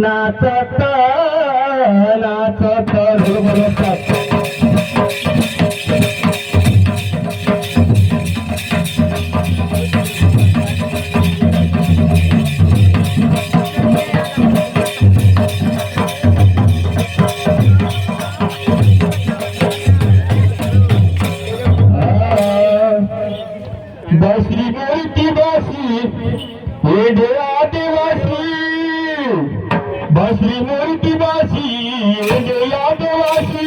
नाचत नाचत ढोल बरोबर बसरी ಬಸ್ರಿ ಮೂರ್ತಿ ಬಾಸಿ ಎದೆಯಾದ ವಾಸಿ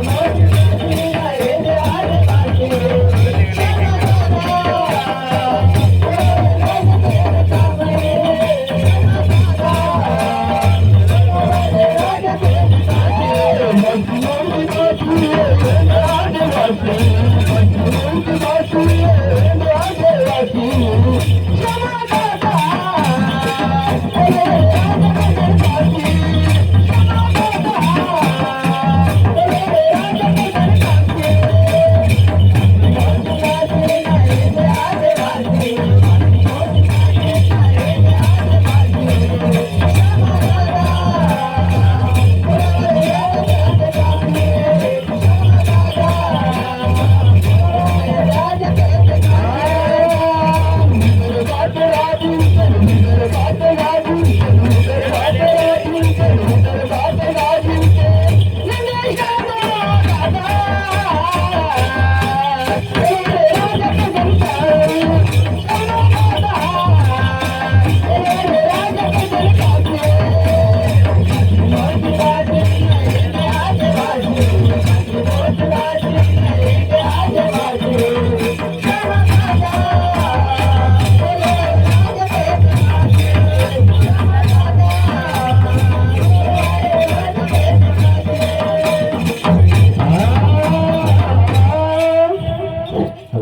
Thank you.